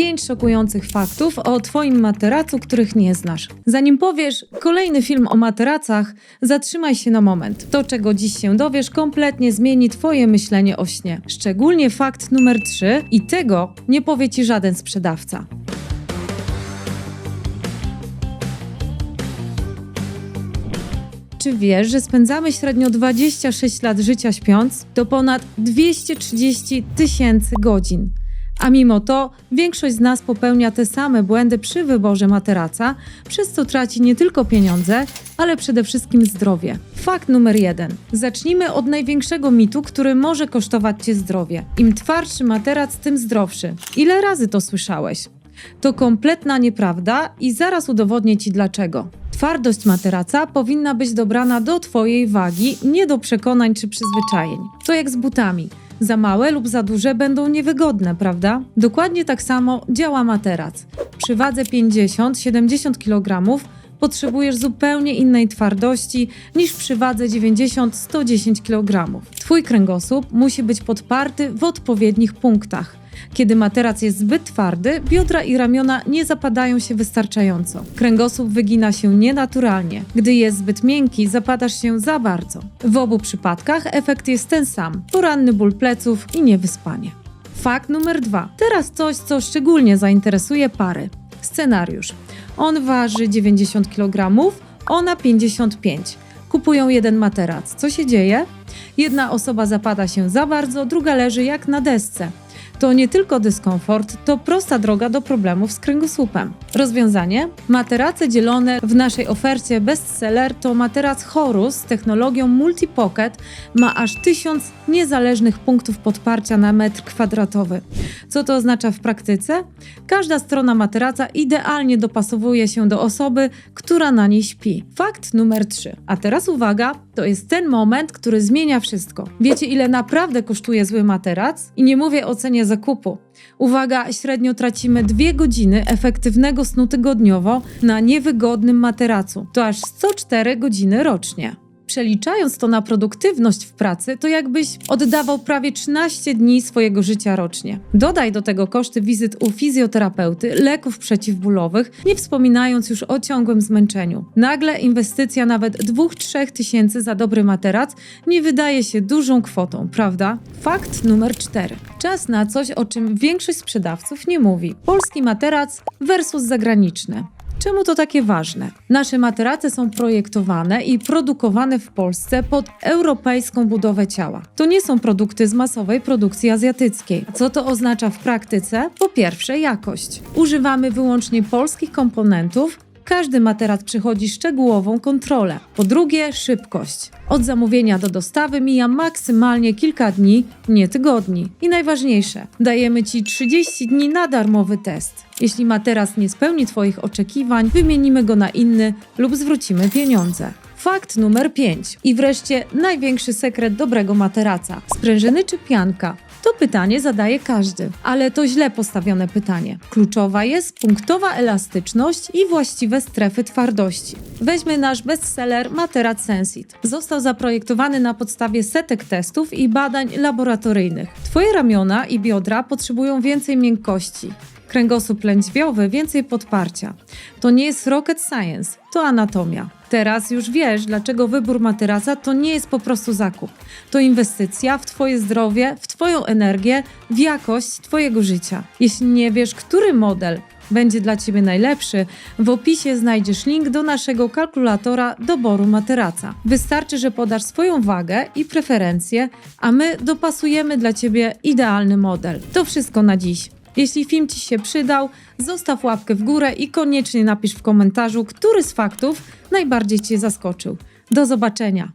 5 szokujących faktów o Twoim materacu, których nie znasz. Zanim powiesz kolejny film o materacach, zatrzymaj się na moment. To, czego dziś się dowiesz, kompletnie zmieni Twoje myślenie o śnie. Szczególnie fakt numer 3 i tego nie powie Ci żaden sprzedawca. Czy wiesz, że spędzamy średnio 26 lat życia śpiąc? To ponad 230 tysięcy godzin. A mimo to większość z nas popełnia te same błędy przy wyborze materaca, przez co traci nie tylko pieniądze, ale przede wszystkim zdrowie. Fakt numer jeden. Zacznijmy od największego mitu, który może kosztować Cię zdrowie. Im twardszy materac, tym zdrowszy. Ile razy to słyszałeś? To kompletna nieprawda i zaraz udowodnię Ci dlaczego. Twardość materaca powinna być dobrana do Twojej wagi, nie do przekonań czy przyzwyczajeń. To jak z butami. Za małe lub za duże będą niewygodne, prawda? Dokładnie tak samo działa materac. Przy wadze 50-70 kg potrzebujesz zupełnie innej twardości niż przy wadze 90-110 kg. Twój kręgosłup musi być podparty w odpowiednich punktach. Kiedy materac jest zbyt twardy, biodra i ramiona nie zapadają się wystarczająco. Kręgosłup wygina się nienaturalnie. Gdy jest zbyt miękki, zapadasz się za bardzo. W obu przypadkach efekt jest ten sam: poranny ból pleców i niewyspanie. Fakt numer dwa. Teraz coś, co szczególnie zainteresuje pary. Scenariusz. On waży 90 kg, ona 55. Kupują jeden materac. Co się dzieje? Jedna osoba zapada się za bardzo, druga leży jak na desce. To nie tylko dyskomfort, to prosta droga do problemów z kręgosłupem. Rozwiązanie? Materace dzielone w naszej ofercie bestseller to materac Horus z technologią Multipocket. Ma aż tysiąc niezależnych punktów podparcia na metr kwadratowy. Co to oznacza w praktyce? Każda strona materaca idealnie dopasowuje się do osoby, która na niej śpi. Fakt numer 3. A teraz uwaga, to jest ten moment, który zmienia wszystko. Wiecie, ile naprawdę kosztuje zły materac? I nie mówię o cenie zakupu. Uwaga, średnio tracimy dwie godziny efektywnego snu tygodniowo na niewygodnym materacu. To aż 104 godziny rocznie. Przeliczając to na produktywność w pracy, to jakbyś oddawał prawie 13 dni swojego życia rocznie. Dodaj do tego koszty wizyt u fizjoterapeuty, leków przeciwbólowych, nie wspominając już o ciągłym zmęczeniu. Nagle inwestycja nawet 2-3 tysięcy za dobry materac nie wydaje się dużą kwotą, prawda? Fakt numer 4. Czas na coś, o czym większość sprzedawców nie mówi. Polski materac versus zagraniczny. Czemu to takie ważne? Nasze materace są projektowane i produkowane w Polsce pod europejską budowę ciała. To nie są produkty z masowej produkcji azjatyckiej. Co to oznacza w praktyce? Po pierwsze, jakość. Używamy wyłącznie polskich komponentów. Każdy materac przechodzi szczegółową kontrolę. Po drugie, szybkość. Od zamówienia do dostawy mija maksymalnie kilka dni, nie tygodni. I najważniejsze, dajemy Ci 30 dni na darmowy test. Jeśli materac nie spełni Twoich oczekiwań, wymienimy go na inny lub zwrócimy pieniądze. Fakt numer 5. I wreszcie największy sekret dobrego materaca. Sprężyny czy pianka? To pytanie zadaje każdy, ale to źle postawione pytanie. Kluczowa jest punktowa elastyczność i właściwe strefy twardości. Weźmy nasz bestseller Materac Sensit. Został zaprojektowany na podstawie setek testów i badań laboratoryjnych. Twoje ramiona i biodra potrzebują więcej miękkości. Kręgosłup lędźwiowy więcej podparcia. To nie jest rocket science, to anatomia. Teraz już wiesz, dlaczego wybór materaca to nie jest po prostu zakup. To inwestycja w Twoje zdrowie, w Twoją energię, w jakość Twojego życia. Jeśli nie wiesz, który model będzie dla Ciebie najlepszy, w opisie znajdziesz link do naszego kalkulatora doboru materaca. Wystarczy, że podasz swoją wagę i preferencje, a my dopasujemy dla Ciebie idealny model. To wszystko na dziś. Jeśli film Ci się przydał, zostaw łapkę w górę i koniecznie napisz w komentarzu, który z faktów najbardziej Cię zaskoczył. Do zobaczenia!